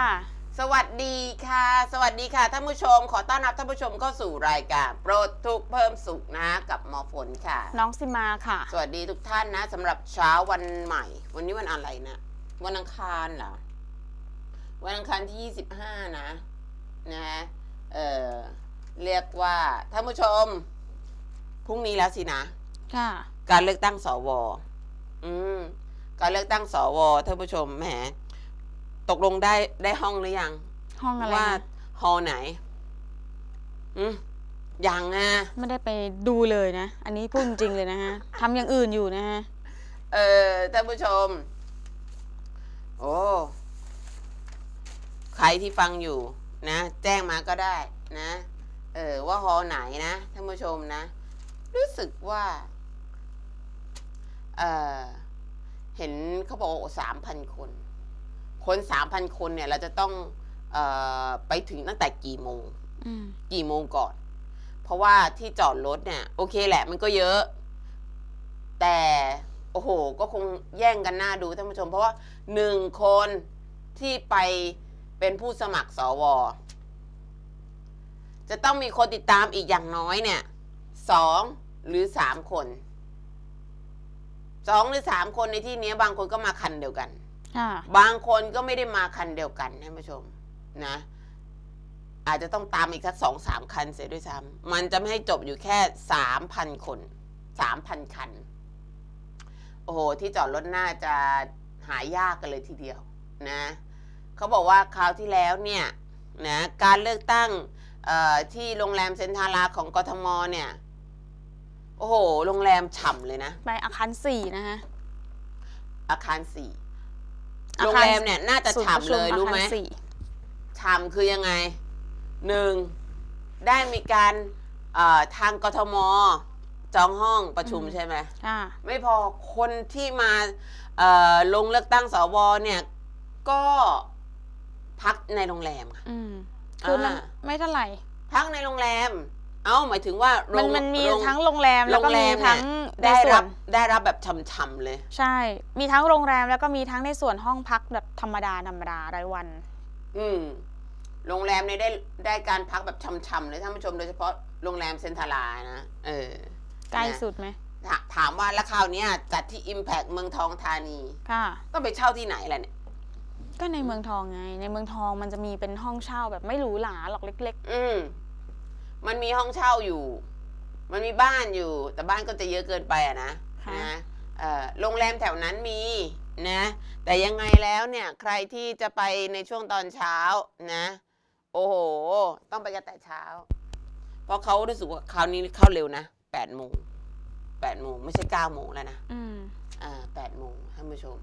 วัสดีค่ะสวัสดีค่ะ สวัสดีค่ะท่านผู้ชม ขอต้อนรับท่านผู้ชมเข้าสู่รายการ โปรดทุกข์เพิ่มสุขนะกับหมอฝนค่ะ น้องซิมาค่ะ สวัสดีทุกท่านนะสำหรับเช้าวันใหม่ วันนี้วันอะไรนะ วันอังคารเหรอ วันอังคารที่ 25 นะ นะเออเรียกว่าท่านผู้ชมพรุ่งนี้แล้วสินะ ค่ะ การเลือกตั้งสว อืม การเลือกตั้งสวท่านผู้ชมแหม ตกลงได้ได้ห้องหรือยัง ห้องอะไรว่านะฮอลไหนอืมยังอะ ไม่ได้ไปดูเลยนะ อันนี้พูดจริงๆเลยนะฮะทำอย่างอื่นอยู่นะฮะ เออท่านผู้ชม โอ้ใครที่ฟังอยู่นะ แจ้งมาก็ได้นะ เออว่าฮอลไหนนะท่านผู้ชมนะ รู้สึกว่า เออเห็นเขาบอกว่าสามพันคน คนสามพันคนเนี่ย เราจะต้องเอ่อไปถึงตั้งแต่กี่โมงอืมกี่โมงก่อน เพราะว่าที่จอดรถเนี่ย โอเคแหละ มันก็เยอะ แต่โอ้โห ก็คงแย่งกันหน้าดูท่านผู้ชม เพราะว่าหนึ่งคนที่ไปเป็นผู้สมัครสว จะต้องมีคนติดตามอีกอย่างน้อยเนี่ยสองหรือสามคนสองหรือสามคนในที่เนี้ยบางคนก็มาคันเดียวกันค่ะ บางคนก็ไม่ได้มาคันเดียวกันท่านผู้ชมนะ อาจจะต้องตามอีกสักสองสามคันเสียด้วยซ้ำมันจะไม่ให้จบอยู่แค่สามพันคนสามพันคัน โอ้โห ที่จอดรถน่าจะหายากกันเลยทีเดียวนะเขาบอกว่าคราวที่แล้วเนี่ยนะการเลือกตั้งเอ่อที่โรงแรมเซนทาราของกทมเนี่ย โอ้โห โรงแรมฉ่ำเลยนะ ไปอาคารสี่นะฮะ อาคารสี่ อาคารโรงแรมเนี่ยน่าจะศูนย์ฉ่ำเลยปะชุรู้ไหมอาคาสี่ฉ่ำคือยังไงหนึ่งได้มีการเอ่อทางกทม จองห้องประชุมใช่ไหมค่ะไม่พอคนที่มาเอ่อลงเลือกตั้งสวเนี่ยก็พักในโรงแรมค่ะ อืม คือละอ่า ไม่เท่าไหร่ พักในโรงแรม เอ้าหมายถึงว่าโรมันงมันมีโรงทั้งโรงแรมแล้วก็โรงแรมีมเนี่ยทั้งในได้ส่วรันบได้รับแบบช่ำๆเลย ใช่ มีทั้งโรงแรมแล้วก็มีทั้งในส่วนห้องพักแบบธรรมดาธรรมดารายวัน อืมโรงแรมเนี่ยได้ได้การพักแบบช่ำๆเลยท่านผู้ชมโดยเฉพาะโรงแรมเซนทารานะเออใกล้นะสุดไหมถาถามว่าแล้วคราวเนี้ยจัดที่ Impact เมืองทองธานี ค่ะ ต้องไปเช่าที่ไหนล่ะเนี่ย ก็ในเมืองทองไง ในเมืองทองมันจะมีเป็นห้องเช่าแบบไม่หรูหราหรอกเล็ก อืม มันมีห้องเช่าอยู่ มันมีบ้านอยู่ แต่บ้านก็จะเยอะเกินไปอะนะค่ะ นะเอ่อโรงแรมแถวนั้นมีนะ แต่ยังไงแล้วเนี่ย ใครที่จะไปในช่วงตอนเช้านะ โอ้โห ต้องไปกันแต่เช้า เพราะเขารู้สึกว่าคราวนี้เข้าเร็วนะแปดโมงแปดโมงไม่ใช่เก้าโมงแล้วนะๆอืม อ่าแปดโมงท่านผู้ชม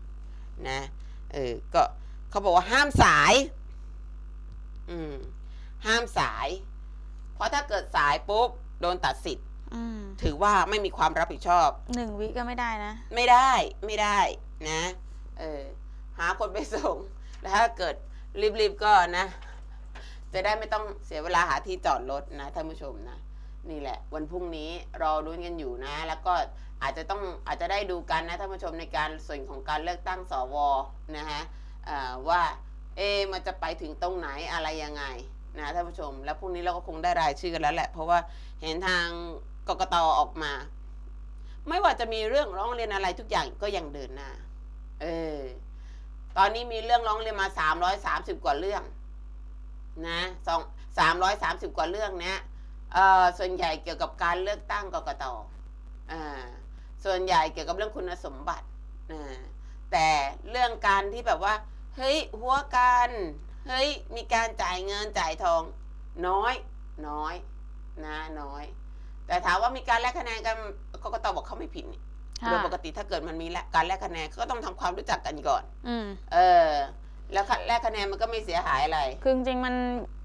นะ เออ ก็เขาบอกว่าห้ามสาย อืม ห้ามสาย เพราะถ้าเกิดสายปุ๊บโดนตัดสิทธิ์อืมถือว่าไม่มีความรับผิดชอบ หนึ่งวิก็ไม่ได้นะ ไม่ได้ไม่ได้นะเออหาคนไปส่ง แล้วถ้าเกิดรีบๆก็นะ จะได้ไม่ต้องเสียเวลาหาที่จอดรถนะท่านผู้ชมนะนี่แหละ วันพรุ่งนี้รอรุ้นกันอยู่นะ แล้วก็อาจจะต้องอาจจะได้ดูกันนะท่านผู้ชมในการส่วนของการเลือกตั้งสวนะฮะเอ่อว่า เอะมันจะไปถึงตรงไหนอะไรยังไง นะท่านผู้ชม แล้วพรุ่งนี้เราก็คงได้รายชื่อกันแล้วแหละ เพราะว่าเห็นทางกกตออกมา ไม่ว่าจะมีเรื่องร้องเรียนอะไรทุกอย่างก็ยังเดินหน้า เออ ตอนนี้มีเรื่องร้องเรียนมาสามร้อยสามสิบกว่าเรื่อง นะสองสามร้อยสามสิบกว่าเรื่องเนี้ยเอ่อส่วนใหญ่เกี่ยวกับการเลือกตั้งกกตอ่าส่วนใหญ่เกี่ยวกับเรื่องคุณสมบัติอ่าแต่เรื่องการที่แบบว่า เฮ้ยหัวกัน เฮ้ยมีการจ่ายเงินจ่ายทองน้อยน้อยนะน้อย แต่ถามว่ามีการแลกคะแนนกันกกตบอกเขาไม่ผิดนี่ค่ะโดยปกติถ้าเกิดมันมีและการแลกคะแนนก็ต้องทำความรู้จักกันก่อนอืมเออ แล้วแลกคะแนนมันก็ไม่เสียหายอะไร คือจริงๆมัน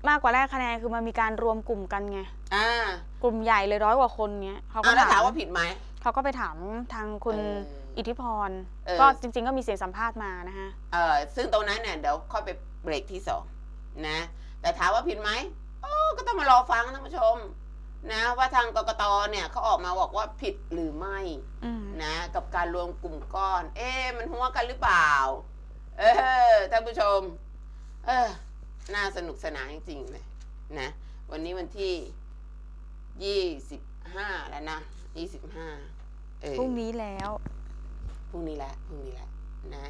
มากกว่าแรกคะแนนคือมันมีการรวมกลุ่มกันไงอ่ากลุ่มใหญ่เลยร้อยกว่าคนเนี้ยเขาก็เอาแล้วถาถามมว่าผิดไหมเขาก็ไปถามทางคุณเอออิอิทธิพรเออก็จริง ๆ ก็มีเสียงสัมภาษณ์มานะฮะเออซึ่งตรงนั้นเนี่ยเดี๋ยวค่อยไป เบรกที่สองนะ แต่ถามว่าผิดไหมโอ้ก็ต้องมารอฟังท่านผู้ชม นะ ว่าทางกกตเนี่ยเขาออกมาบอกว่าผิดหรือไม่อืมนะ กับการรวมกลุ่มก้อน เอ๊ะมันหัวกันหรือเปล่า เออท่านผู้ชม เออน่าสนุกสนานจริงๆเลยนะวันนี้วันที่ยี่สิบห้าแล้วนะยี่สิบห้าเออพรุ่งนี้แล้ว พรุ่งนี้แหละพรุ่งนี้แหละ นะ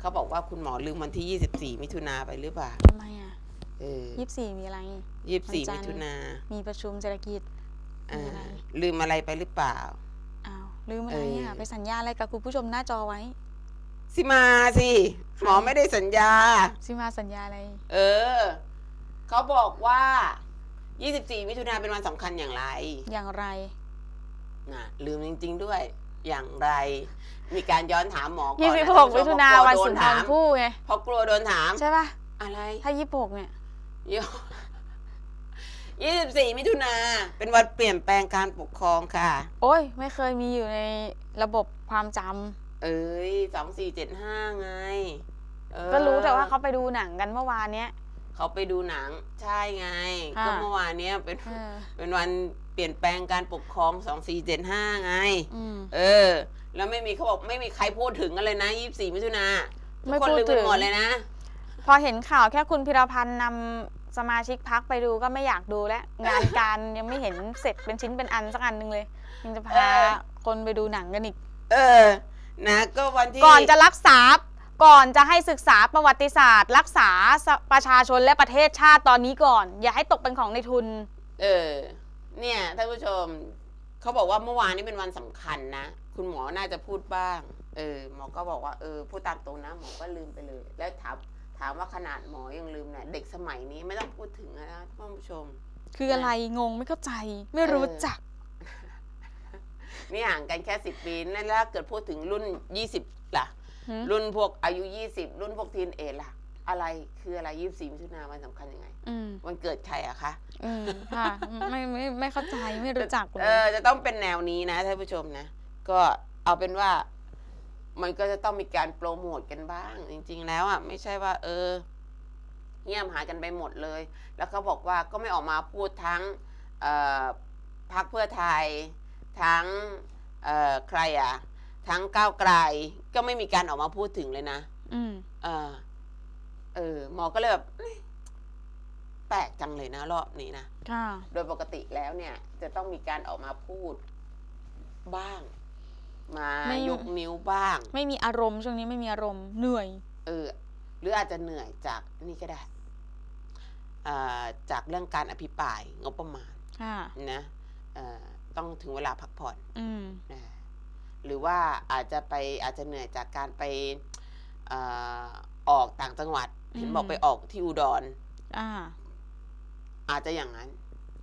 เขาบอกว่าคุณหมอลืมวันที่ยี่สิบสี่มิถุนาไปหรือเปล่าทำไมอะเออยี่สิบสี่มีอะไร ยี่สิบสี่วันจันมิทร์ ถุนามีประชุมเศรษฐกิจ อ่ามีอะไร ลืมอะไรไปหรือเปล่า อ้าวลืมอะไรอะเออไปสัญญาอะไรกับคุณผู้ชมหน้าจอไว้ สิมาสิหมอไม่ได้สัญญา ซิมาสัญญาอะไร เออ เขาบอกว่า 24 มิถุนาเป็นวันสำคัญอย่างไรอย่างไร นะลืมจริง ๆ ด้วย อย่างไร มีการย้อนถามหมอก่อนยี่นะสิบหท่กผู้ชมิถุนาเพระวันกลัสุนทโดรถามภู่ไงเพราะกลัวโดนถามใช่ป่ะอะไรถ้ายี่สิบหกเนี่ย24มิถุนาเป็นวันเปลี่ยนแปลงการปกครองค่ะ โอ้ย ไม่เคยมีอยู่ในระบบความจำเอ้ย2475ไงเออก็รู้แต่ว่าเขาไปดูหนังกันเมื่อวานเนี้ยเขาไปดูหนังใช่ไงค่ะก็เมื่อวานเนี้ยเป็นเออเป็นวันเปลี่ยนแปลงการปกครอง2475ไงอืมเออ แล้วไม่มีเขาบอกไม่มีใครพูดถึงกันเลยนะ24มิถุนาทุกไม่คนพูดลืมถึกันงหมดเลยนะ พอเห็นข่าวแค่คุณพิรพันธ์นำสมาชิกพักไปดูก็ไม่อยากดูแล้ว งานการยังไม่เห็นเสร็จเป็นชิ้นเป็นอันสักอันหนึ่งเลยยังจะพาเออคนไปดูหนังกันอีก เออ นะก็วันที่ก่อนจะรักษาก่อนจะให้ศึกษาประวัติศาสตร์ รักษาประชาชนและประเทศชาติตอนนี้ก่อน อย่าให้ตกเป็นของในทุน เออ เนี่ยท่านผู้ชมเขาบอกว่าเมื่อวานนี้เป็นวันสำคัญนะ คุณหมอน่าจะพูดบ้าง เออ หมอก็บอกว่า เออ พูดตามตรงนะ หมอก็ลืมไปเลย แล้วถามถามว่าขนาดหมอยังลืมเนี่ยเด็กสมัยนี้ไม่ต้องพูดถึงนะท่านผู้ชม คืออะไรงงไม่เข้าใจ ไม่รู้จัก นี่ห่างกันแค่สิบปีนั่นแล้วเกิดพูดถึงรุ่นยี่สิบล่ะหืมรุ่นพวกอายุยี่สิบรุ่นพวกทีนเอล่ะ อะไรคืออะไรยี่สี่มิถุนาวันสำคัญยังไงอืมวันเกิดใครอะคะอืมค่ะไม่ไม่ไม่เข้าใจไม่รู้จักเลเอยอจะต้องเป็นแนวนี้นะท่านผู้ชมนะ ก็เอาเป็นว่า มันก็จะต้องมีการโปรโมทกันบ้าง จริง ๆ แล้วอะไม่ใช่ว่า เออเงียบหายกันไปหมดเลย แล้วเขาบอกว่าก็ไม่ออกมาพูดทั้งเอ่อพักเพื่อไทย ทั้งเอ่อใครอะ ทั้งก้าวไกล ก็ไม่มีการออกมาพูดถึงเลยนะอืมเออเออหมอก็เลยแบบเอ๊ะแปลกจังเลยนะ รอบนี้นะค่ะโดยปกติแล้วเนี่ย จะต้องมีการออกมาพูดบ้าง มาไม่ ยกนิ้วบ้าง ไม่มีอารมณ์ช่วงนี้ไม่มีอารมณ์เหนื่อย เออ หรืออาจจะเหนื่อยจากนี่ก็ได้อ่าจากเรื่องการอภิปรายงบประมาณค่ะ นะเอ่อต้องถึงเวลาพักผ่อนอืม นะหรือว่าอาจจะไปอาจจะเหนื่อยจากการไปเอ่อออกต่างจังหวัด เห็นบอกไปออกที่อุดร อ่า อาจจะอย่างนั้น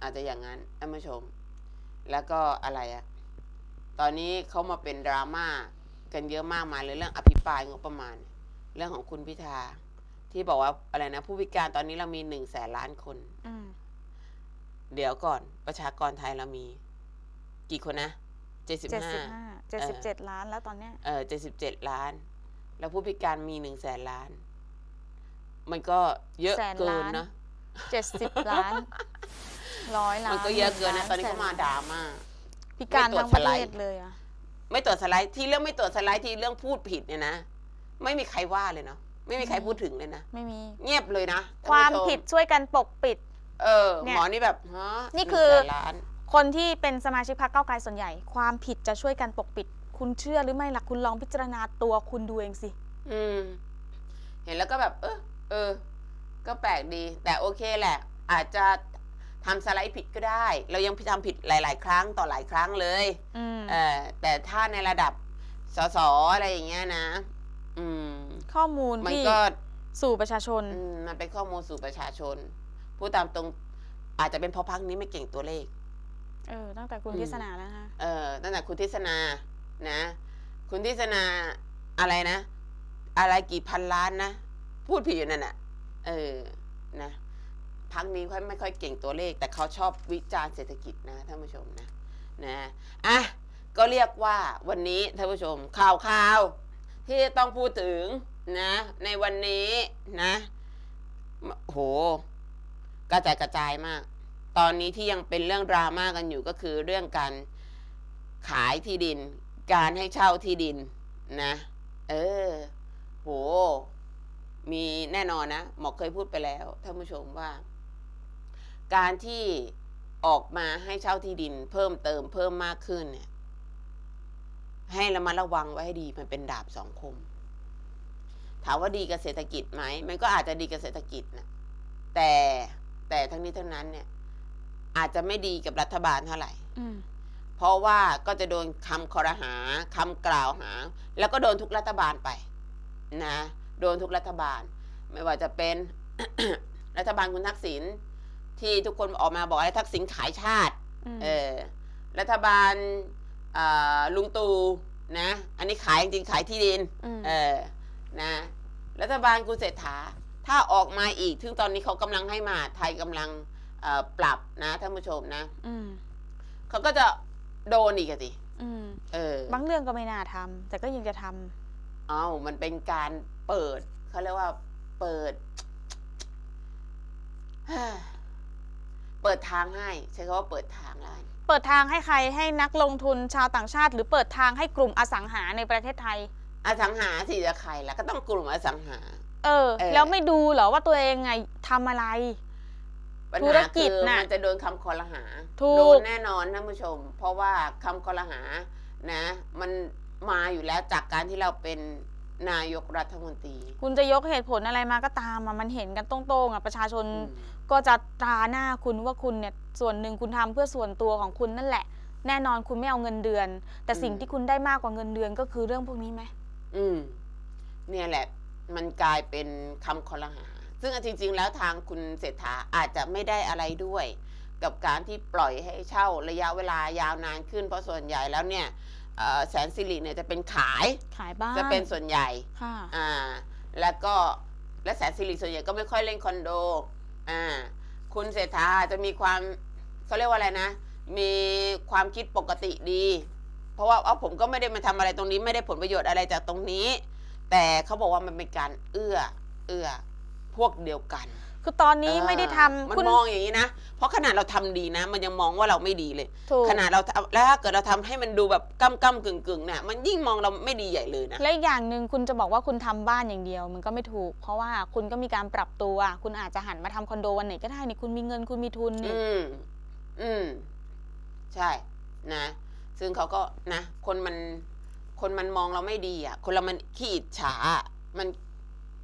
อาจจะอย่างนั้นท่านผู้ชม แล้วก็อะไรอะ ตอนนี้เขามาเป็นดราม่ากันเยอะมากมายเลยเรื่องอภิปรายงบประมาณ เรื่องของคุณพิธาที่บอกว่าอะไรนะ ผู้พิการตอนนี้เรามีหนึ่งแสนล้านคนอืมเดี๋ยวก่อนประชากรไทยเรามี กี่คนนะเจ็ดสิบเจ็ดห้าสิบห้าเจ็ดสิบเจ็ดล้านแล้วตอนเนี้ยเออเจ็ดสิบเจ็ดล้าน แล้วผู้พิการมีหนึ่งแสนล้าน มันก็เยอะเกินนะเจ็ดสิบล้านร้อยล้านมันก็เยอะเกินหนะงตอนนี้แสเขามาดราม่า พิการไม่ตรวจทั้งประสไลเทด์ศเลยอะไม่ตรวจสไลด์ที่เรื่องไม่ตรวจสไลด์ที่เรื่องพูดผิดเนี่ยนะไม่มีใครว่าเลยเนาะไม่มีใครพูดถึงเลยนะไม่มีเงียบเลยนะความท่นชผิดช่วยกันปกปิด เออเนี่ยหมอนี่แบบฮะนี่คือหงแสนล้านคนที่เป็นสมาชิกพรรคเก้าวไกลส่วนใหญ่ ความผิดจะช่วยกันปกปิด คุณเชื่อหรือไม่ล่ะคุณลองพิจารณาตัวคุณดูเองสิ อืม เห็นแล้วก็แบบ เออเออ ก็แปลกดี แต่โอเคแหละ อาจจะ ทำสไลด์ผิดก็ได้ เรายังทำผิดหลาย ๆ ครั้งต่อหลายครั้งเลยอืมเออแต่ถ้าในระดับสสอะไรอย่างเงี้ยนะ อืม ข้อมูลมันที่ก็สู่ประชาชน อืมมันเป็นข้อมูลสู่ประชาชน พูดตามตรงอาจจะเป็นเพราะพักนี้ไม่เก่งตัวเลข เออ ตั้งแต่คุณอืมทิศนาแล้วนะเออตั้งแต่คุณทิศนานะ คุณทิศนาอะไรนะ อะไรกี่พันล้านนะ พูดผิดอยู่นั่นน่ะ เออนะ พักนี้ค่อยไม่ค่อยเก่งตัวเลข แต่เขาชอบวิจารณ์เศรษฐกิจนะท่านผู้ชมนะนะอะก็เรียกว่าวันนี้ท่านผู้ชมข่าวข่าวที่ต้องพูดถึงนะในวันนี้นะโหกระจายกระจายมาก ตอนนี้ที่ยังเป็นเรื่องดราม่ากันอยู่ก็คือเรื่องการขายที่ดิน การให้เช่าที่ดินนะ เออ โห มีแน่นอนนะ หมอเคยพูดไปแล้วท่านผู้ชมว่า การที่ออกมาให้เช่าที่ดิน เพิ่มเติมเพิ่มมากขึ้นเนี่ย ให้ระมัดระวังไว้ให้ดีมันเป็นดาบสองคม ถามว่าดีกับเศรษฐกิจไหมมันก็อาจจะดีกับเศรษฐกิจนะแต่แต่ทั้งนี้ทั้งนั้นเนี่ย อาจจะไม่ดีกับรัฐบาลเท่าไหร่อืมเพราะว่าก็จะโดนคำคอรหาคำกล่าวหา แล้วก็โดนทุกรัฐบาลไป นะ โดนทุกรัฐบาล ไม่ว่าจะเป็น รัฐบาลคุณทักษิณ ที่ทุกคนออกมาบอกให้ทักษิณขายชาติอืมเออรัฐบาลอ่าลุงตู่นะ อันนี้ขายจริงๆขายที่ดินมเออนะรัฐบาลคุณเศรษฐา ถ้าออกมาอีกถึงตอนนี้เขากำลังให้มาไทยกำลังเอ่อปรับนะท่านผู้ชมนะอืมเขาก็จะโดนอีกอะสิอืมเออบางเรื่องก็ไม่น่าทำแต่ก็ยังจะทำเอ้ามันเป็นการเปิดเขาเรียกว่าเปิด เปิดทางให้ ใช้คำว่าเปิดทางแล้วกันเปิดทางให้ใครให้นักลงทุนชาวต่างชาติ หรือเปิดทางให้กลุ่มอสังหาในประเทศไทย อสังหาสิจะใครล่ะก็ต้องกลุ่มอสังหา เออ เออ แล้วไม่ดูเหรอว่าตัวเองไงทำอะไร ปัญธุหารกิคืจอน่ะมันจะโดนคำคอรหาถูก โดนแน่นอนท่านผู้ชม เพราะว่าคำคอรหานะ มันมาอยู่แล้วจากการที่เราเป็น นายกรัฐมนตรี คุณจะยกเหตุผลอะไรมาก็ตามอะมันเห็นกันตรงๆอะประชาชนอืมก็จะตราหน้าคุณว่าคุณเนี่ยส่วนหนึ่งคุณทำเพื่อส่วนตัวของคุณนั่นแหละ แน่นอนคุณไม่เอาเงินเดือน แต่สิ่งที่คุณได้มากกว่าเงินเดือนก็คือเรื่องพวกนี้ไหมอืม เนี่ยแหละ มันกลายเป็นคำคอรหา ซึ่งจริง ๆ แล้วทางคุณเศรษฐาอาจจะไม่ได้อะไรด้วย กับการที่ปล่อยให้เช่าระยะเวลายาวนานขึ้น เพราะส่วนใหญ่แล้วเนี่ย เอ่อแสนสิริเนี่ยจะเป็นขายขายบ้านจะเป็นส่วนใหญ่ค่ะอ่าแล้วก็และแสนสิริส่วนใหญ่ก็ไม่ค่อยเล่นคอนโดอ่าคุณเศรษฐาจะมีความเขาเรียกว่าอะไรนะ มีความคิดปกติดี เพราะว่าเอาผมก็ไม่ได้มาทำอะไรตรงนี้ ไม่ได้ผลประโยชน์อะไรจากตรงนี้ แต่เขาบอกว่ามันเป็นการเอื้อเอื้อพวกเดียวกัน คือตอนนี้ไม่ได้ทำมันคุณมองอย่างนี้นะ เพราะขนาดเราทำดีนะ มันยังมองว่าเราไม่ดีเลย ถูกขนาดเราทำแล้วถ้าเกิดเราทำให้มันดูแบบก้ำก้ำกึ่งกึ่งๆเนี่ยมันยิ่งมองเราไม่ดีใหญ่เลยนะ และอีกอย่างหนึ่งคุณจะบอกว่าคุณทำบ้านอย่างเดียว มันก็ไม่ถูก เพราะว่าคุณก็มีการปรับตัว คุณอาจจะหันมาทำคอนโดวันไหนก็ได้นี่คุณมีเงินคุณมีทุนนี่ อืม อืม ใช่ นะ ซึ่งเขาก็นะ คนมัน คนมันมองเราไม่ดีอะ คนเรามันขี้อิจฉาอะมัน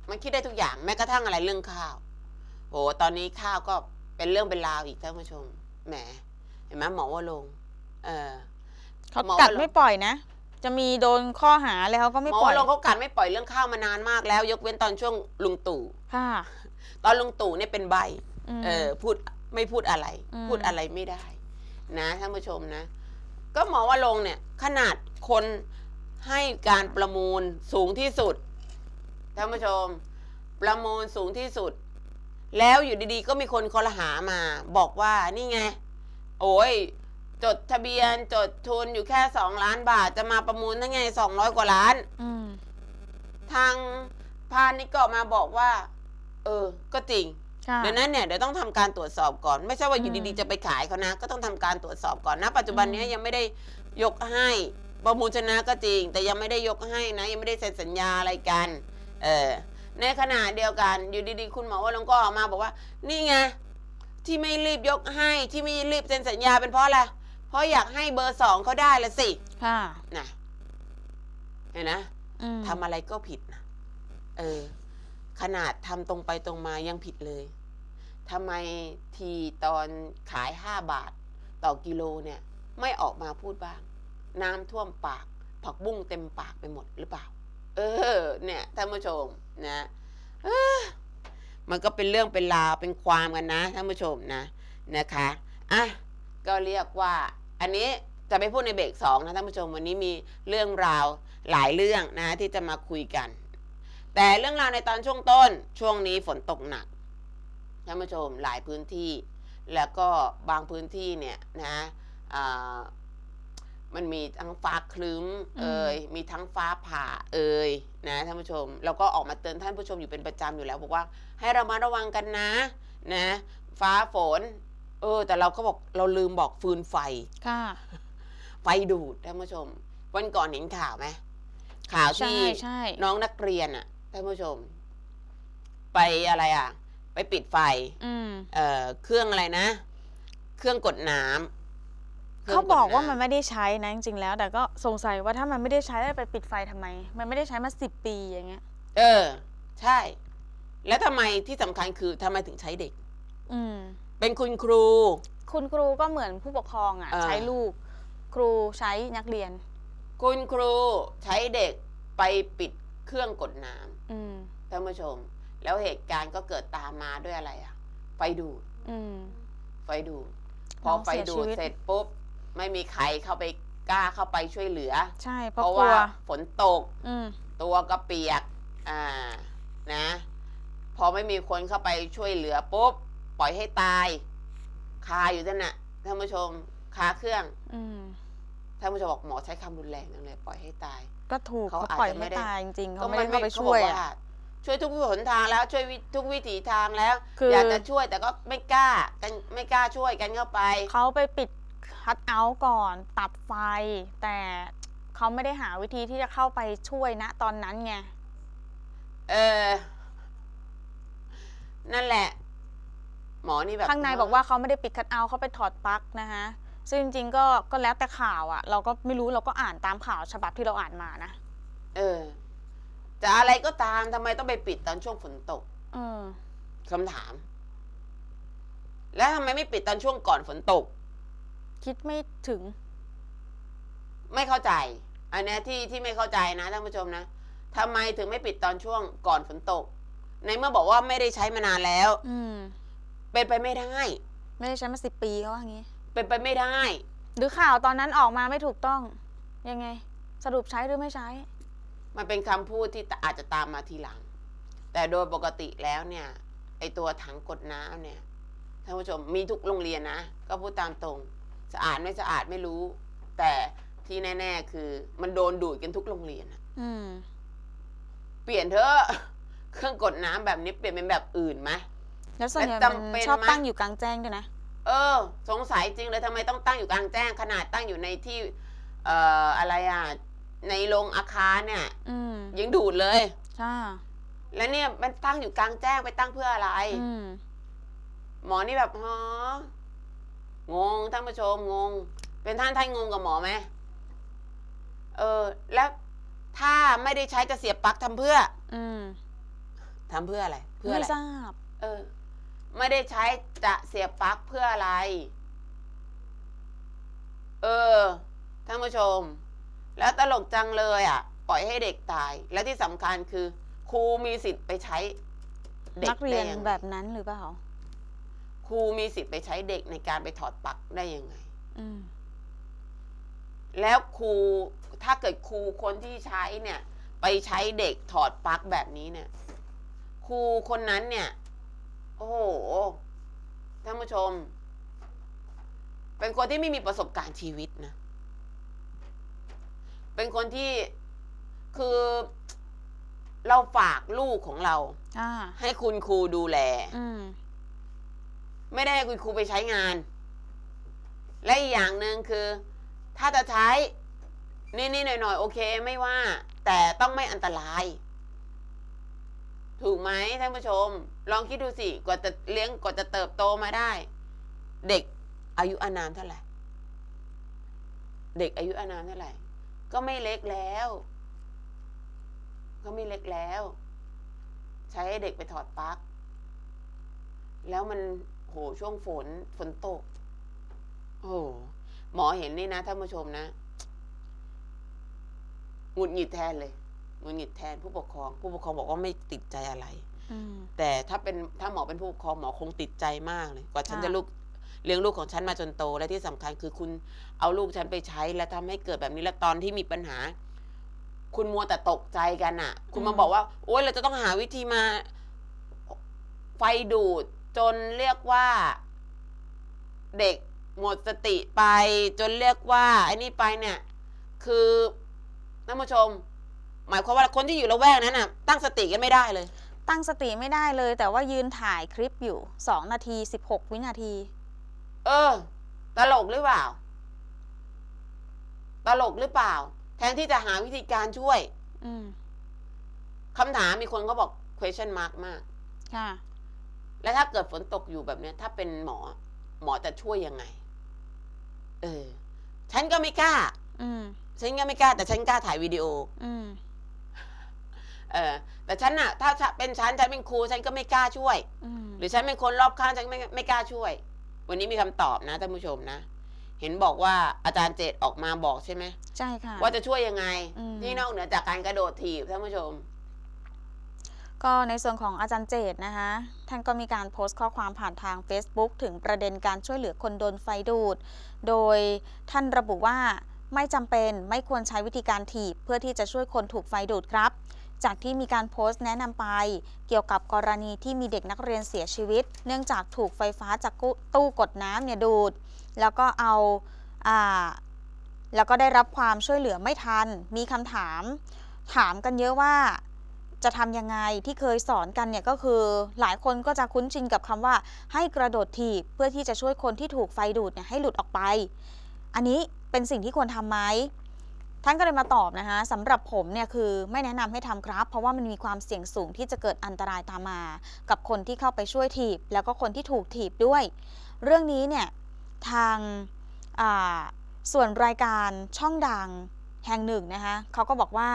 มันคิดได้ทุกอย่าง แม้กระทั่งอะไรเรื่องข้าว โอ้ตอนนี้ข้าวก็เป็นเรื่องเป็นราวอีกท่านผู้ชมแหมเห็นไหมหมอว่าลงค์เออ เขาหมอกัดว่า ไม่ปล่อยนะ จะมีโดนข้อหาอะไรเขาก็หไม่มอปล่อว่ายลงค์เขากัดไม่ปล่อยเรื่องข้าวมานานมากแล้ว ยกเว้นตอนช่วงลุงตู่ ค่ะตอนลุงตู่เนี่ยเป็นใบ ม เออพูดไม่พูดอะไร อืม พูดอะไรไม่ได้ นะท่านผู้ชมนะ ก็หมอว่าลงค์เนี่ย ขนาดคนให้การประมูลสูงที่สุดท่านผู้ชม ประมูลสูงที่สุด แล้วอยู่ดีๆ ก็มีคนคอรหามา บอกว่านี่ไง โอ้ย จดทะเบียนจดทุนอยู่แค่สองล้านบาท จะมาประมูลได้ไงสองร้อยกว่าล้าน อืมทางพาณิชย์ก็ออกมาบอกว่า เออ ก็จริง ค่ะ ดังนั้นเนี่ยเดี๋ยวต้องทำการตรวจสอบก่อน ไม่ใช่ว่าอยู่อืมดีๆจะไปขายเขานะ ก็ต้องทำการตรวจสอบก่อนนะ ปัจจุบันเนี้ยอืมยังไม่ได้ยกให้ประมูลชนะก็จริง แต่ยังไม่ได้ยกให้นะ ยังไม่ได้เซ็นสัญญาอะไรกัน เออ ในขณะเดียวกัน อยู่ดีๆ คุณหมอว่าลงค์ก็ออกมาบอกว่า นี่ไงที่ไม่รีบยกให้ที่ไม่รีบเซ็นสัญญาเป็นเพราะอะไรเพราะอยากให้เบอร์สองเขาได้ละสิค่ะนะเห็นนะอืมทำอะไรก็ผิดนะเออ ขนาดทำตรงไปตรงมายังผิดเลยทำไมทีตอนขายห้าบาท ต่อกิโลเนี่ย ไม่ออกมาพูดบ้าง น้ำท่วมปาก ผักบุ้งเต็มปากไปหมดหรือเปล่า เออ เนี่ยท่านผู้ชม นะมันก็เป็นเรื่องเป็นราวเป็นความกันนะท่านผู้ชมนะนะคะอะก็เรียกว่า อันนี้จะไปพูดในเบรกสองนะท่านผู้ชมวันนี้มีเรื่องราวหลายเรื่องนะที่จะมาคุยกัน แต่เรื่องราวในตอนช่วงต้นช่วงนี้ฝนตกหนักท่านผู้ชมหลายพื้นที่ แล้วก็บางพื้นที่เนี่ยนะอ่า มันมีทั้งฟ้าคลึ้มเอ่ยมีทั้งฟ้าผ่าเอ่ยนะท่านผู้ชมเราก็ออกมาเตือนท่านผู้ชมอยู่เป็นประจำอยู่แล้วบอกว่าให้เรามาระวังกันนะนะ ฟ้าฝน เออ แต่เราก็บอกเราลืมบอกฟืนไฟค่ะไฟดูดท่านผู้ชม วันก่อนเห็นข่าวไหมข่าวใช่ที่ใช่น้องนักเรียนอะท่านผู้ชม ไปอะไรอะไปปิดไฟอืมเอ่อเครื่องอะไรนะ เครื่องกดน้ำครื่ง เขาบอกว่ามันำไม่ได้ใช้นะจริงๆแล้ว แต่ก็สงสัยว่าถ้ามันไม่ได้ใช้แล้วไปปิดไฟทำไม มันไม่ได้ใช้มาสิบปีอย่างเงี้ย เออ ใช่ แล้วทำไมที่สำคัญคือทำไมถึงใช้เด็ก อืม เป็นคุณครู คุณครูก็เหมือนผู้ปกครองอะ อ่า ใช้ลูก ครูใช้นักเรียน คุณครูใช้เด็กไปปิดเครื่องกดน้ำอืมท่านผู้ชม แล้วเหตุการณ์ก็เกิดตามมาด้วยอะไรอะไฟดูด อืม ไฟดูดพน้อองไฟเสียดูชีดวิต เสร็จปุ๊บ ไม่มีใครเข้าไปกล้าเข้าไปช่วยเหลือ ใช่เพเพราะราะกลัว่าวฝนตก อืมตัวก็เปียก อ่า นะ พอไม่มีคนเข้าไปช่วยเหลือปุ๊บ ปล่อยให้ตาย คาอยู่นั่นน่ะ ท่านผู้ชม คาเครื่อง อืมท่านผู้ชมบอกหมอใช้คำรุนแรงจังเลยปล่อยให้ตาย ก็ถูกเขาเขาอาจปล่อยจะไม่ไม่ได้ ตายจริงๆก็เขาไม่ได้เข้าไปขช่บวอยกอะช่วยทุกหนทางแล้ว ช่วยวิทุกวิถีทางแล้ว คืออยากจะช่วยแต่ก็ไม่กล้า กันไม่กล้าช่วยกันเข้าไป เขาไปปิด คัทเอาท์ก่อนตัดไฟ แต่เขาไม่ได้หาวิธีที่จะเข้าไปช่วยณตอนนั้นไง เออ นั่นแหละ หมอนี่แบบข้างในบอกว่าเขาไม่ได้ปิดคัทเอาท์เขาไปถอดปลั๊กนะคะซึ่งจริงๆก็ก็แล้วแต่ข่าวอะ่ะ เราก็ไม่รู้เราก็อ่านตามข่าวฉบับที่เราอ่านมานะ เออ จะอะไรก็ตามทำไมต้องไปปิดตอนช่วงฝนตกเออคำถาม แล้วทำไมไม่ปิดตอนช่วงก่อนฝนตก คิดไม่ถึง ไม่เข้าใจ อันเนี้ยที่ที่ไม่เข้าใจนะท่านผู้ชมนะทำไมถึงไม่ปิดตอนช่วงก่อนฝนตก ในเมื่อบอกว่าไม่ได้ใช้มานานแล้ว อืม เป็นไปไม่ได้ ไม่ได้ใช้มาสิบปีเขาว่างี้ เป็นไปไม่ได้ หรือข่าวตอนนั้นออกมาไม่ถูกต้อง ยังไง สรุปใช้หรือไม่ใช้ มันเป็นคำพูดที่อาจจะตามมาทีหลัง แต่โดยปกติแล้วเนี่ย ไอตัวถังกดน้ำเนี่ยท่านผู้ชมมีทุกโรงเรียนนะ ก็พูดตามตรง สะอาดไม่สะอาดไม่รู้ แต่ที่แน่ ๆ คือ มันโดนดูดกันทุกโรงเรียนอะอืม เปลี่ยนเถอะเครื่องกดน้ำแบบนี้เปลี่ยนเป็นแบบอื่นไหม แล้วส่วนใหญ่และมันจำเป็นชอบไหม ตั้งอยู่กลางแจ้งด้วยนะ เออ สงสัยจริงเลยทำไมต้องตั้งอยู่กลางแจ้งขนาดตั้งอยู่ในที่ เอ่ออะไรอะในโรงอาคารเนี่ย อืมยังดูดเลย ใช่แล้วเนี่ยมันตั้งอยู่กลางแจ้งไปตั้งเพื่ออะไร อืม หมอนี่แบบฮะ งงท่านผู้ชมงง เป็นท่านท่านงงกับหมอไหมเออ แล้วถ้าไม่ได้ใช้จะเสียบปลั๊กทำเพื่อ อืมทำเพื่ออะไร เพื่อไม่อะไรทราบ เออ ไม่ได้ใช้จะเสียบปลั๊กเพื่ออะไร เออท่านผู้ชม แล้วตลกจังเลยอะ ปล่อยให้เด็กตาย และที่สำคัญคือ ครูมีสิทธิ์ไปใช้เด็กนักเรียนได้งไงแบบนั้นหรือเปล่า ครูมีสิทธิ์ไปใช้เด็กในการไปถอดปลั๊กได้ยังไงอืมแล้วครูถ้าเกิดครูคนที่ใช้เนี่ย ไปใช้เด็กถอดปลั๊กแบบนี้เนี่ย ครูคนนั้นเนี่ย โอ้โหท่านผู้ชม เป็นคนที่ไม่มีประสบการณ์ชีวิตนะ เป็นคนที่คือเราฝากลูกของเราอ่าให้คุณครูดูแลอืม ไม่ได้ให้คุณครูไปใช้งาน และอีกอย่างหนึ่งคือ ถ้าจะใช้นี่ๆหน่อยๆโอเคไม่ว่า แต่ต้องไม่อันตราย ถูกไหมท่านผู้ชม ลองคิดดูสิกว่าจะเลี้ยงกว่าจะเติบโตมาได้ เด็กอายุอานามเท่าไหร่เด็กอายุอานามเท่าไหร่ ก็ไม่เล็กแล้ว ก็ไม่เล็กแล้ว ใช้เด็กไปถอดปลั๊กแล้วมัน โหช่วงฝนฝนตก โอ้โหหมอเห็นนี่นะท่านผู้ชมนะหงุดหงิดแทนเลยหงุดหงิดแทนผู้ปกครอง ผู้ปกครองบอกว่าไม่ติดใจอะไรอืมแต่ถ้าเป็นถ้าหมอเป็นผู้ปกครองหมอคงติดใจมากเลย กว่าฉันค่ะจะลูกเลี้ยงลูกของฉันมาจนโตและที่สำคัญคือคุณเอาลูกฉันไปใช้ และทำให้เกิดแบบนี้แล้วตอนที่มีปัญหา คุณมัวแต่ตกใจกันอะ่ะ คุณมาบอกว่า โอ๊ยเราจะต้องหาวิธีมา ไฟดูด จนเรียกว่า เด็กหมดสติไป จนเรียกว่าไอ้นี่ไปเนี่ย คือท่านผู้ชม หมายความว่าคนที่อยู่ละแวกนั้นน่ะ ตั้งสติกันไม่ได้เลย ตั้งสติไม่ได้เลย แต่ว่ายืนถ่ายคลิปอยู่สองนาทีสิบหกวินาที เออ ตลกหรือเปล่า ตลกหรือเปล่า แทนที่จะหาวิธีการช่วย อืมคำถามมีคนก็บอก question mark มาก ค่ะ แล้วถ้าเกิดฝนตกอยู่แบบเนี้ย ถ้าเป็นหมอ หมอจะช่วยยังไง เออ ฉันก็ไม่กล้า อืมฉันก็ไม่กล้า แต่ฉันกล้าถ่ายวิดีโอ อืมเออ แต่ฉันน่ะถ้าเป็นฉันฉันเป็นครูฉันก็ไม่กล้าช่วย อืมหรือฉันเป็นคนรอบข้างฉันไม่ไม่กล้าช่วย วันนี้มีคำตอบนะท่านผู้ชมนะ เห็นบอกว่าอาจารย์เจตออกมาบอกใช่ไหม ใช่ค่ะ ว่าจะช่วยยังไง อืม ที่นอกเหนือจากการกระโดดถีบท่านผู้ชม ก็ในส่วนของอาจารย์เจตนะคะท่านก็มีการโพสต์ข้อความผ่านทาง Facebook ถึงประเด็นการช่วยเหลือคนโดนไฟดูด โดยท่านระบุว่าไม่จำเป็นไม่ควรใช้วิธีการถีบ เพื่อที่จะช่วยคนถูกไฟดูดครับ จากที่มีการโพสต์แนะนำไป เกี่ยวกับกรณีที่มีเด็กนักเรียนเสียชีวิต เนื่องจากถูกไฟฟ้าจากตู้กดน้ำเนี่ยดูด แล้วก็เอาอ่าแล้วก็ได้รับความช่วยเหลือไม่ทัน มีคำถาม ถามกันเยอะว่า จะทำยังไงที่เคยสอนกันเนี่ยก็คือหลายคนก็จะคุ้นชินกับคำว่า ให้กระโดดถีบเพื่อที่จะช่วยคนที่ถูกไฟดูดเนี่ยให้หลุดออกไป อันนี้เป็นสิ่งที่ควรทำไหมท่านก็เลยมาตอบนะคะสำหรับผมเนี่ยคือไม่แนะนำให้ทำครับ เพราะว่ามันมีความเสี่ยงสูงที่จะเกิดอันตรายตามมา กับคนที่เข้าไปช่วยถีบ แล้วก็คนที่ถูกถีบด้วย เรื่องนี้เนี่ยทางส่วนรายการช่องดังแห่งหนึ่งนะคะเขาก็บอกว่า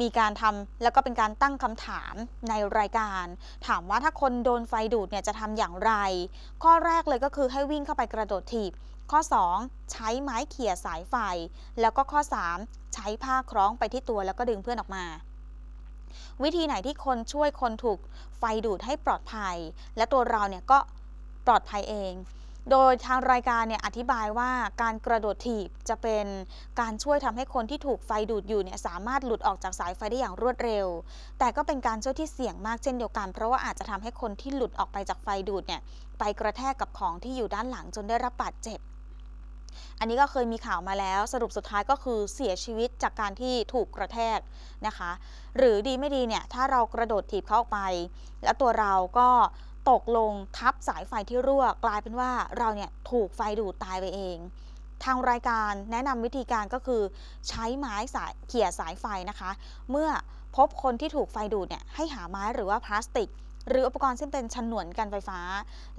มีการทำแล้วก็เป็นการตั้งคำถามในรายการ ถามว่าถ้าคนโดนไฟดูดเนี่ยจะทำอย่างไร ข้อแรกเลยก็คือให้วิ่งเข้าไปกระโดดถีบข้อ 2 ใช้ไม้เขี่ยสายไฟ แล้วก็ข้อ 3 ใช้ผ้าคล้องไปที่ตัวแล้วก็ดึงเพื่อนออกมา วิธีไหนที่คนช่วยคนถูกไฟดูดให้ปลอดภัย และตัวเราเนี่ยก็ปลอดภัยเอง โดยทางรายการเนี่ยอธิบายว่าการกระโดดถีบจะเป็นการช่วยทำให้คนที่ถูกไฟดูดอยู่เนี่ยสามารถหลุดออกจากสายไฟได้อย่างรวดเร็ว แต่ก็เป็นการช่วยที่เสี่ยงมากเช่นเดียวกัน เพราะว่าอาจจะทำให้คนที่หลุดออกไปจากไฟดูดเนี่ยไปกระแทกกับของที่อยู่ด้านหลังจนได้รับบาดเจ็บ อันนี้ก็เคยมีข่าวมาแล้ว สรุปสุดท้ายก็คือเสียชีวิตจากการที่ถูกกระแทกนะคะ หรือดีไม่ดีเนี่ยถ้าเรากระโดดถีบเข้าไป แล้วตัวเราก็ ตกลงทับสายไฟที่รั่ว กลายเป็นว่าเราเนี่ยถูกไฟดูดตายไปเอง ทางรายการแนะนำวิธีการก็คือ ใช้ไม้สายเขี่ยสายไฟนะคะ เมื่อพบคนที่ถูกไฟดูดเนี่ยให้หาไม้หรือว่าพลาสติก หรืออุปกรณ์ซึ่งเป็นฉนวนกันไฟฟ้า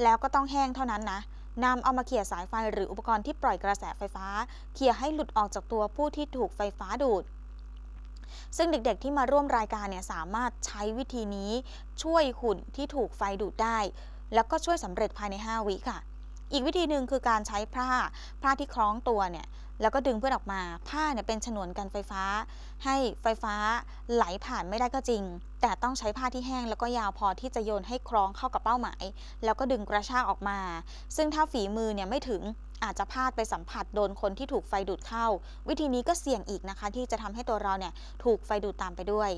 แล้วก็ต้องแห้งเท่านั้นนะนำเอามาเขี่ยสายไฟหรืออุปกรณ์ที่ปล่อยกระแสไฟฟ้า เขี่ยให้หลุดออกจากตัวผู้ที่ถูกไฟฟ้าดูด ซึ่งเด็กๆที่มาร่วมรายการเนี่ยสามารถใช้วิธีนี้ช่วยหุ่นที่ถูกไฟดูดได้ แล้วก็ช่วยสำเร็จภายใน 5 วิค่ะ อีกวิธีหนึ่งคือการใช้ผ้าผ้าที่คล้องตัวเนี่ย แล้วก็ดึงเพื่อนออกมา ผ้าเนี่ยเป็นฉนวนกันไฟฟ้า ให้ไฟฟ้าไหลผ่านไม่ได้ก็จริง แต่ต้องใช้ผ้าที่แห้งแล้วก็ยาวพอที่จะโยนให้คล้องเข้ากับเป้าหมาย แล้วก็ดึงกระชากออกมา ซึ่งถ้าฝีมือเนี่ยไม่ถึงอาจจะพลาดไปสัมผัสโดนคนที่ถูกไฟดูดเข้า วิธีนี้ก็เสี่ยงอีกนะคะ ที่จะทำให้ตัวเราเนี่ยถูกไฟดูดตามไปด้วย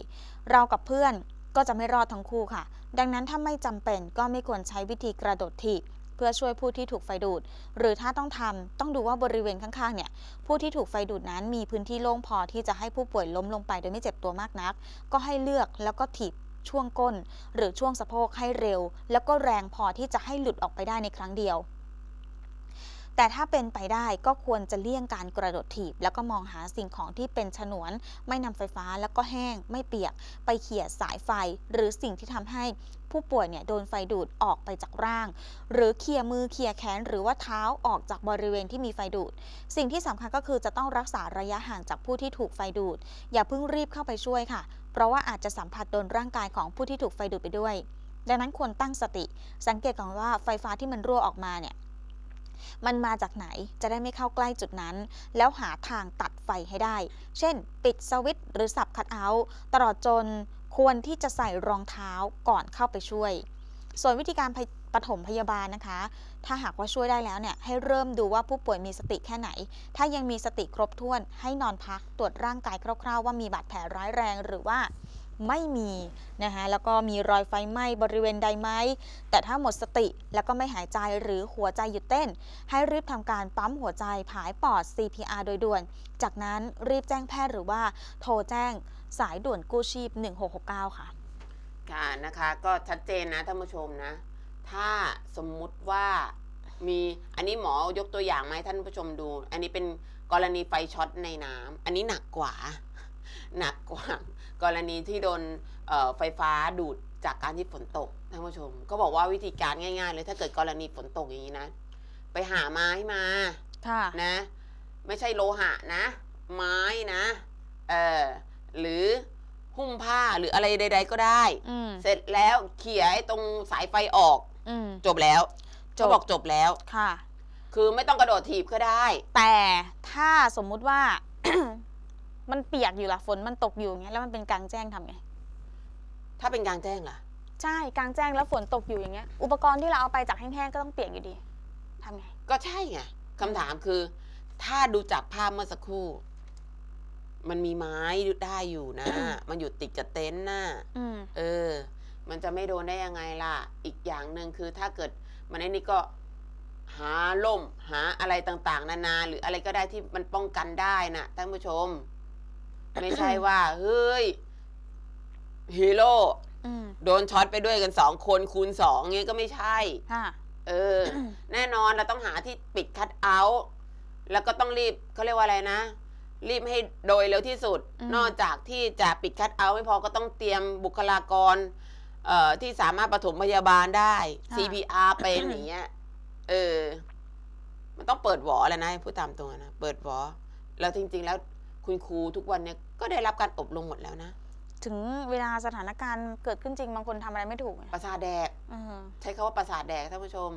เรากับเพื่อนก็จะไม่รอดทั้งคู่ค่ะ ดังนั้นถ้าไม่จำเป็นก็ไม่ควรใช้วิธีกระโดดถีบ เพื่อช่วยผู้ที่ถูกไฟดูด หรือถ้าต้องทำต้องดูว่าบริเวณข้างๆเนี่ยผู้ที่ถูกไฟดูดนั้นมีพื้นที่โล่งพอที่จะให้ผู้ป่วยล้มลงไปโดยไม่เจ็บตัวมากนัก ก็ให้เลือกแล้วก็ถีบช่วงก้น หรือช่วงสะโพกให้เร็ว แล้วก็แรงพอที่จะให้หลุดออกไปได้ในครั้งเดียว แต่ถ้าเป็นไปได้ก็ควรจะเลี่ยงการกระโดดถีบ แล้วก็มองหาสิ่งของที่เป็นฉนวน ไม่นำไฟฟ้าแล้วก็แห้ง ไม่เปียก ไปเขี่ยสายไฟ หรือสิ่งที่ทำให้ผู้ป่วยเนี่ยโดนไฟดูดออกไปจากร่าง หรือเขี่ยมือเขี่ยแขน หรือว่าเท้าออกจากบริเวณที่มีไฟดูด สิ่งที่สำคัญก็คือจะต้องรักษาระยะห่างจากผู้ที่ถูกไฟดูด อย่าเพิ่งรีบเข้าไปช่วยค่ะ เพราะว่าอาจจะสัมผัสโดนร่างกายของผู้ที่ถูกไฟดูดไปด้วย ดังนั้นควรตั้งสติ สังเกตก่อนว่าไฟฟ้าที่มันรั่วออกมาเนี่ย มันมาจากไหนจะได้ไม่เข้าใกล้จุดนั้น แล้วหาทางตัดไฟให้ได้ เช่น ปิดสวิตช์หรือสับคัทเอาท์ตลอดจนควรที่จะใส่รองเท้าก่อนเข้าไปช่วย ส่วนวิธีการปฐมพยาบาลนะคะ ถ้าหากว่าช่วยได้แล้วเนี่ยให้เริ่มดูว่าผู้ป่วยมีสติแค่ไหน ถ้ายังมีสติครบถ้วนให้นอนพักตรวจร่างกายคร่าวๆ ว่ามีบาดแผลร้ายแรงหรือว่า ไม่มีนะคะแล้วก็มีรอยไฟไหม้บริเวณใดไหมแต่ถ้าหมดสติแล้วก็ไม่หายใจหรือหัวใจหยุดเต้น ให้รีบทำการปั๊มหัวใจผายปอด CPR โดยด่วน จากนั้นรีบแจ้งแพทย์หรือว่าโทรแจ้งสายด่วนกู้ชีพ 1669 ค่ะค่ะนะคะก็ชัดเจนนะท่านผู้ชมนะ ถ้าสมมุติว่ามีอันนี้หมอยกตัวอย่างมาให้ท่านผู้ชมดู อันนี้เป็นกรณีไฟช็อตในน้ำอันนี้หนักกว่า หนักกว่า กรณีที่โดนเอ่อไฟฟ้าดูดจากการที่ฝนตกท่านผู้ชม ก็บอกว่าวิธีการง่าย ๆ เลยถ้าเกิดกรณีฝนตกอย่างนี้นะ ไปหาไม้มาค่ะนะ ไม่ใช่โลหะนะ ไม้นะเออหรือหุ้มผ้าหรืออะไรใด ๆ ก็ได้อืมเสร็จแล้วเขี่ยไอ้ตรงสายไฟออกอืมจบแล้วจบเขาบอกจบแล้วค่ะ คือไม่ต้องกระโดดถีบก็ได้ แต่ถ้าสมมุติว่า มันเปียกอยู่ล่ะฝนมันตกอยู่อย่างเงี้ยแล้วมันเป็นกลางแจ้งทำไง ถ้าเป็นกลางแจ้งล่ะ ใช่กลางแจ้งแล้วฝนตกอยู่อย่างเงี้ย อุปกรณ์ที่เราเอาไปจากแห้งๆก็ต้องเปียกอยู่ดีทำไง ก็ใช่ไงคำถามคือ ถ้าดูจากภาพเมื่อสักครู่ มันมีไม้ได้อยู่นะ มันอยู่ติดกับเต็นท์น่ะ อืม เออ มันจะไม่โดนได้ยังไงล่ะ อีกอย่างหนึ่งคือถ้าเกิดมันไอ้นี่ก็หาล่ม หาอะไรต่างๆ นานา หรืออะไรก็ได้ที่มันป้องกันได้นะท่านผู้ชม ไม่ใช่ว่า เฮ้ยฮีโร่อืมโดนช็อตไปด้วยกันสองคนคูณสองเงี้ยก็ไม่ใช่ค่ะเออ แน่นอนเราต้องหาที่ปิดคัดเอาท์แล้วก็ต้องรีบเขาเรียกว่าอะไรนะ รีบให้โดยเร็วที่สุดอืมนอกจากที่จะปิดคัดเอาท์ไม่พอก็ต้องเตรียมบุคลากร เอ่อที่สามารถปฐมพยาบาลได้ CPR เป็นอย่างเงี้ยเออ มันต้องเปิดหวอแล้วนะพูดตามตรงอะนะเปิดหวอแล้วจริง ๆ แล้ว คุณครูทุกวันเนี่ยก็ได้รับการอบรมหมดแล้วนะ ถึงเวลาสถานการณ์เกิดขึ้นจริงบางคนทำอะไรไม่ถูกไงประสาทแดก อืมใช้คาว่าประสาทแดกท่านผู้ชม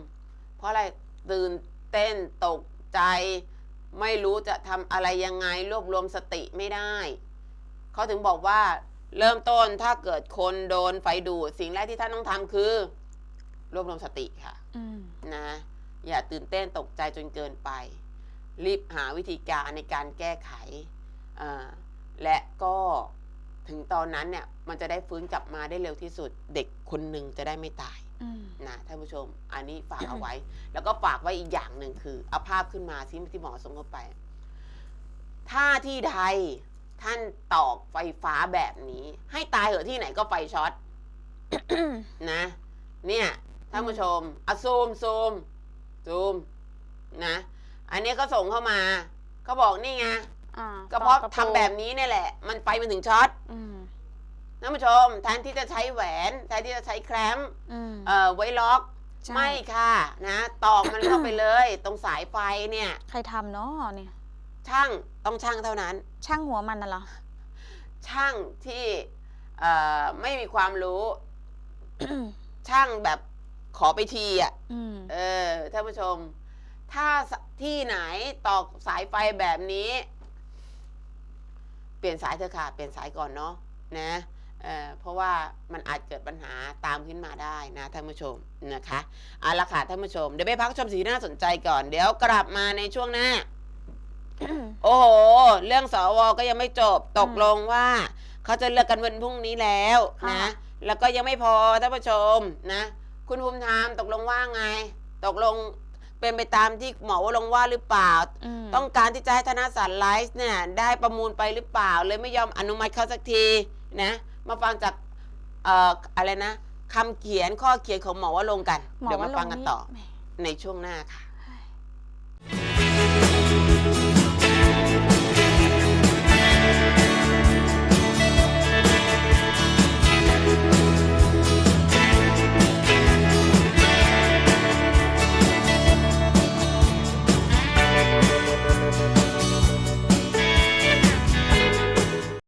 เพราะอะไรตื่นเต้นตกใจ ไม่รู้จะทำอะไรยังไงรวบรวมสติไม่ได้ เขาถึงบอกว่าเริ่มต้นถ้าเกิดคนโดนไฟดูดสิ่งแรกที่ท่านต้องทำคือ รวบรวมสติค่ะ อืมนะอย่าตื่นเต้นตกใจจนเกินไป รีบหาวิธีการในการแก้ไขอ่า และก็ถึงตอนนั้นเนี่ยมันจะได้ฟื้นกลับมาได้เร็วที่สุด เด็กคนหนึ่งจะได้ไม่ตายอืมนะท่านผู้ชม อันนี้ฝากเอาไว้ แล้วก็ฝากไว้อีกอย่างหนึ่งคือเอาภาพขึ้นมาที่ที่หมอส่งเข้าไป ถ้าที่ใดท่านตอกไฟฟ้าแบบนี้ ให้ตายเหอะที่ไหนก็ไฟช็อตนะ เนี่ยท่านผู้ชมเอาซูมซูมซูมนะ อันนี้ก็ส่งเข้ามาเขาบอกนี่ไงอ่า ก็เพราะตอกทำแบบนี้เนี่ยแหละ มันไฟมันถึงช็อตอืมท่านผู้ชมแทนที่จะใช้แหวนแทนที่จะใช้แครมป์อืมเอ่อไว้ล็อกใช่ไม่ค่ะนะตอกมันเข้าไปเลย ตรงสายไฟเนี่ย ใครทำเนาะเนี่ย ช่างต้องช่างเท่านั้น ช่างหัวมันน่ะเหรอช่างที่เอ่อไม่มีความรู้ช่างแบบขอไปทีอะอืมเออท่านผู้ชม ถ้าสที่ไหนตอกสายไฟแบบนี้ เปลี่ยนสายเถอะค่ะ เปลี่ยนสายก่อนเนาะนะเอ่อเพราะว่ามันอาจเกิดปัญหาตามขึ้นมาได้นะท่านผู้ชมนะคะเอาละค่ะท่านผู้ชมเดี๋ยวไปพักชมสีงที่น่าสนใจก่อน เดี๋ยวกลับมาในช่วงหน้าโอ้โห เรื่องสวก็ยังไม่จบตกลงว่า เขาจะเลือกกันวันพรุ่งนี้แล้วค่ะนะ แล้วก็ยังไม่พอท่านผู้ชมนะ คุณภูมิธรรมตกลงว่าไง ตกลง เป็นไปตามที่หมอว่าลงว่าหรือเปล่ามต้องการที่จะให้ธนสารไลฟ์เนี่ยได้ประมูลไปหรือเปล่า เลยไม่ยอมอนุมัติเขาสักทีนะมาฟังจากเอ่ออะไรนะคำเขียนข้อเขียนของหมอว่าลงกันหมอเดี๋ยวว่ามาลฟังกันต่อแหมในช่วงหน้าค่ะ